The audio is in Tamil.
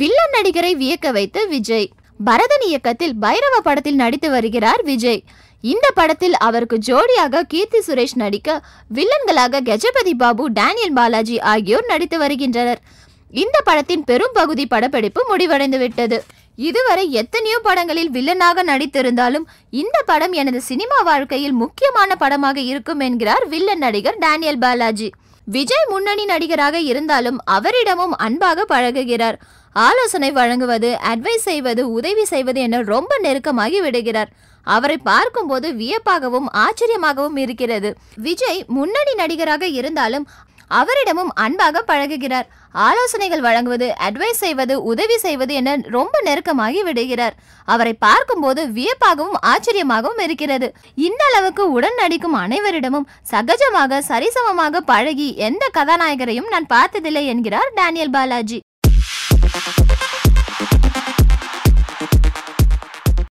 வில்லன் நடிகரை வியக்க வைத்த விஜய். பரதன் இயக்கத்தில் பைரவ படத்தில் நடித்து வருகிறார் விஜய். இந்த படத்தில் அவருக்கு ஜோடியாக கீர்த்தி சுரேஷ் நடிக்க வில்லன்களாக கஜபதி பாபு டேனியல் பாலாஜி ஆகியோர் நடித்து வருகின்றனர். இந்த படத்தின் பெரும் பகுதி படப்பிடிப்பு முடிவடைந்து விட்டது இதுவரை எத்தனையோ படங்களில் வில்லனாக நடித்திருந்தாலும் இந்த படம் எனது சினிமா வாழ்க்கையில் முக்கியமான படமாக இருக்கும் என்கிறார் வில்லன் நடிகர் டேனியல் பாலாஜி. விஜய் முன்னணி நடிகராக இருந்தாலும் அவரிடமும் அன்பாக பழகுகிறார். ஆலோசனை வழங்குவது அட்வைஸ் செய்வது உதவி செய்வது என ரொம்ப நெருக்கமாகி விடுகிறார். அவரை பார்க்கும்போது வியப்பாகவும் ஆச்சரியமாகவும் இருக்கிறது. விஜய் முன்னணி நடிகராக இருந்தாலும் அவரிடமும் அன்பாக பழகுகிறார். ஆலோசனைகள் வழங்குவது அட்வைஸ் செய்வது உதவி செய்வது என ரொம்ப நெருக்கமாகி விடுகிறார். அவரை பார்க்கும்போது வியப்பாகவும் ஆச்சரியமாகவும் இருக்கிறது. இந்த அளவுக்கு உடன் நடிக்கும் அனைவரிடமும் சகஜமாக சரிசமமாக பழகி எந்த கதாநாயகரையும் நான் பார்த்ததில்லை என்கிறார் டேனியல் பாலாஜி.